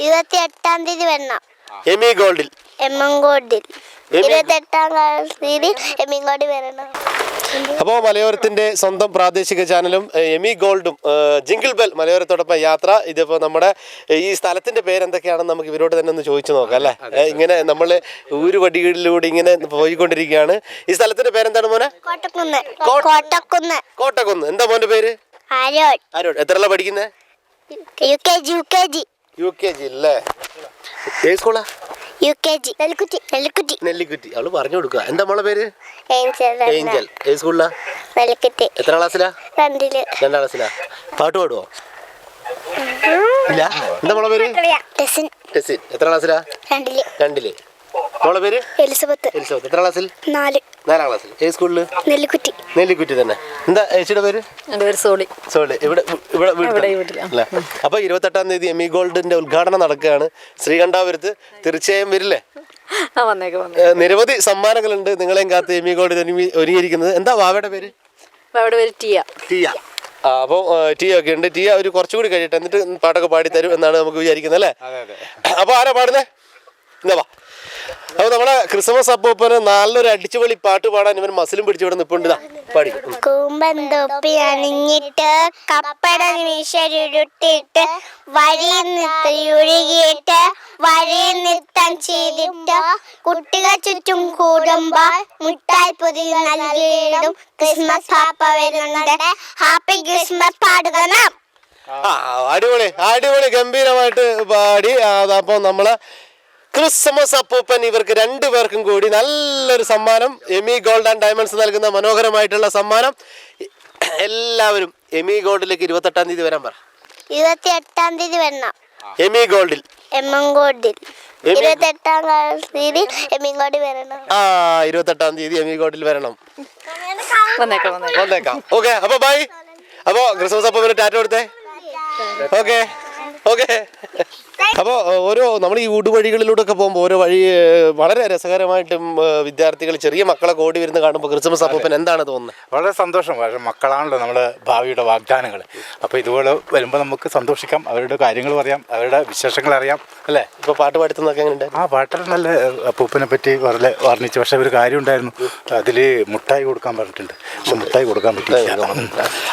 ഇരുപത്തി എട്ടാം തീയതി വരണം. എമി ഗോൾഡിൽ എമ്മങ്കോട്ടിൽ എമി- ഇരുപത്തി എട്ടാം തീയതി ഗോൾഡിൽ വരണം. അപ്പോൾ മലയോരത്തിന്റെ സ്വന്തം പ്രാദേശിക ചാനലും എമി ഗോൾഡും ജിങ്കിൾ ബെൽ മലയോരത്തോടൊപ്പം യാത്ര. ഇതിപ്പോൾ നമ്മുടെ ഈ സ്ഥലത്തിന്റെ പേരെന്തൊക്കെയാണെന്ന് നമുക്ക് ഇവരോട് തന്നെ ഒന്ന് ചോദിച്ചു നോക്കാം അല്ലേ? ഇങ്ങനെ നമ്മൾ ഊരുവടികളിലൂടെ ഇങ്ങനെ പോയിക്കൊണ്ടിരിക്കുകയാണ്. ഈ സ്ഥലത്തിന്റെ പേരെന്താണ് മോനെ? കോട്ടക്കുന്ന്. കോട്ട- കോട്ടക്കുന്ന്. കോട്ടക്കുന്ന്. എന്താ മോന്റെ പേര്? ആരോട് എത്രല്ല പഠിക്കുന്നത് U K G U K G. U K G അല്ലേ ഏത് സ്കൂളാ? U K G Nellikutti Nellikutti Nellikutti അവൾ പറഞ്ഞു കൊടുക്കുക എന്താ മോളെ പേര്? Angel Angel. ഏത് സ്കൂളിലാ? നെല്ലിക്കുറ്റി എത്ര ക്ലാസ്സിലാ? രണ്ടിൽ. രണ്ടാം ക്ലാസ്സിലാ? പാട്ട് പാടുവോ? ഇല്ല. എന്താ മോളെ പേര്? ടെസിൻ ടെസിൻ എത്ര ക്ലാസ്സിലാ? രണ്ടിൽ. രണ്ടിൽ. മോളെ പേര്? എലിസബത്ത്. എലിസബത്ത്. എത്ര ക്ലാസ്സിൽ? നാല്. നാലാം ക്ലാസ്സിൽ. ഏത് സ്കൂളിൽ നെല്ലിക്കുറ്റി നെല്ലിക്കുറ്റി തന്നെ. എന്താ ഏച്ചിയുടെ പേര്? എന്റെ പേര് സോളി. സോളി. ഇവിടെ ഇവിടെ വീട്ടിൽ. അല്ലേ? അപ്പൊ ഇരുപത്തെട്ടാം തീയതി എം ഇ ഗോൾഡിന്റെ ഉദ്ഘാടനം നടക്കുകയാണ്. ശ്രീകണ്ഠാപുരത്ത് തീർച്ചയായും വരില്ലേ? ആ വന്നേക്ക് വന്നേ ഏഹ് നിരവധി സമ്മാനങ്ങളുണ്ട് നിങ്ങളെയും കാത്ത് എമി ഗോൾഡിൽ ഗോൾഡ് ഒരുങ്ങിയിരിക്കുന്നത്. എന്താ വാവയുടെ പേര്? അവിടെ പേര് ടിയ. ടിയ. അപ്പോൾ ടിയ ഒക്കെ ഉണ്ട്. ടിയ ഒരു കുറച്ചുകൂടി കഴിയട്ടെ. എന്നിട്ട് പാട്ടൊക്കെ പാടി തരും എന്നാണ് നമുക്ക് വിചാരിക്കുന്നത് അല്ലേ? അപ്പോൾ ആരാ പാടുന്നേ? എന്നാ അപ്പൊ നമ്മളെ ക്രിസ്മസ് അപ്പൂപ്പന് നല്ലൊരു അടിച്ചുപൊളി പാട്ട് പാടാൻ ഇവൻ മസിലും പിടിച്ചു ഇവിടെ നിൽപ്പുണ്ട് പാടി. ഉം. കൂമ്പൻ തൊപ്പി അണിഞ്ഞിട്ട് കപ്പട നിമിഷരുട്ടിട്ട് വഴി നിത്തൊഴുകിയിട്ട് വഴി നിത്തം ചെയ്തിട്ട് കുട്ടികൾ ചുറ്റും കൂടുമ്പോൾ മുട്ടായി പൊതി നൽകിയിടും. ക്രിസ്മസ് പാപ്പ വരുന്നുണ്ട്. ഹാപ്പി ക്രിസ്മസ് പാടുക നാം. ആ അടിപൊളി അടിപൊളി ഗംഭീരമായിട്ട് പാടി. അപ്പോൾ നമ്മൾ ക്രിസ്മസ് അപ്പൂപ്പൻ ഇവർക്ക് രണ്ടുപേർക്കും കൂടി നല്ലൊരു സമ്മാനം. എമി ഗോൾഡ് ആൻഡ് ഡയമണ്ട്സ് നൽകുന്ന മനോഹരമായിട്ടുള്ള സമ്മാനം. എല്ലാവരും എമി ഗോൾഡിലേക്ക് ഇരുപത്തെട്ടാം തീയതി വരാൻ പറ. ഇരുപത്തി എട്ടാം തീയതി വരണം. എമി ഗോൾഡിൽ എമ്മങ്കോട്ടിൽ എമ്മി- ഇരുപത്തി എട്ടാം തീയതി എമ്മിങ്കോടി വരണം. ആ ഇരുപത്തെട്ടാം തീയതി എമി ഗോൾഡിൽ വരണം. വന്നേക്കാം വന്നേക്കാം. വന്നേക്കാം. ഓക്കെ അപ്പൊ ബൈ അപ്പോ ക്രിസ്മസ് അപ്പൂപ്പന് ടാറ്റ കൊടുത്തേ. ഓക്കെ ഓക്കെ അപ്പോൾ ഓരോ നമ്മൾ ഈ ഊടുവഴികളിലൂടെ ഒക്കെ പോകുമ്പോൾ ഓരോ വഴി വളരെ രസകരമായിട്ടും വിദ്യാർത്ഥികൾ ചെറിയ മക്കളെ ഓടി വരുന്ന കാണുമ്പോൾ ക്രിസ്മസ് അപ്പൂപ്പൻ എന്താണ് തോന്നുന്നത് വളരെ സന്തോഷം. പക്ഷേ മക്കളാണല്ലോ നമ്മുടെ ഭാവിയുടെ വാഗ്ദാനങ്ങൾ അപ്പോൾ ഇതുപോലെ വരുമ്പോൾ നമുക്ക് സന്തോഷിക്കാം. അവരുടെ കാര്യങ്ങൾ പറയാം. അവരുടെ വിശേഷങ്ങൾ അറിയാം. അല്ലേ? ഇപ്പോൾ പാട്ട് പാടുത്തുന്നൊക്കെ എങ്ങനെ ആ പാട്ടിൽ നല്ല അപ്പൂപ്പനെ പറ്റി വളരെ വർണിച്ചു. പക്ഷെ ഒരു കാര്യം ഉണ്ടായിരുന്നു. അതിൽ മുട്ടായി കൊടുക്കാൻ പറഞ്ഞിട്ടുണ്ട്. പക്ഷെ മുട്ടായി കൊടുക്കാൻ പറ്റില്ല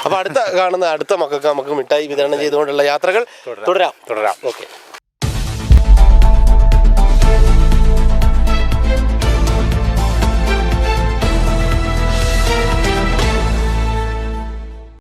അപ്പോൾ അടുത്ത കാണുന്ന അടുത്ത മക്കൾക്ക് നമുക്ക് മിഠായി വിതരണം ചെയ്തുകൊണ്ടുള്ള യാത്രകൾ തുടരാം. തുടരാം. ഓക്കെ.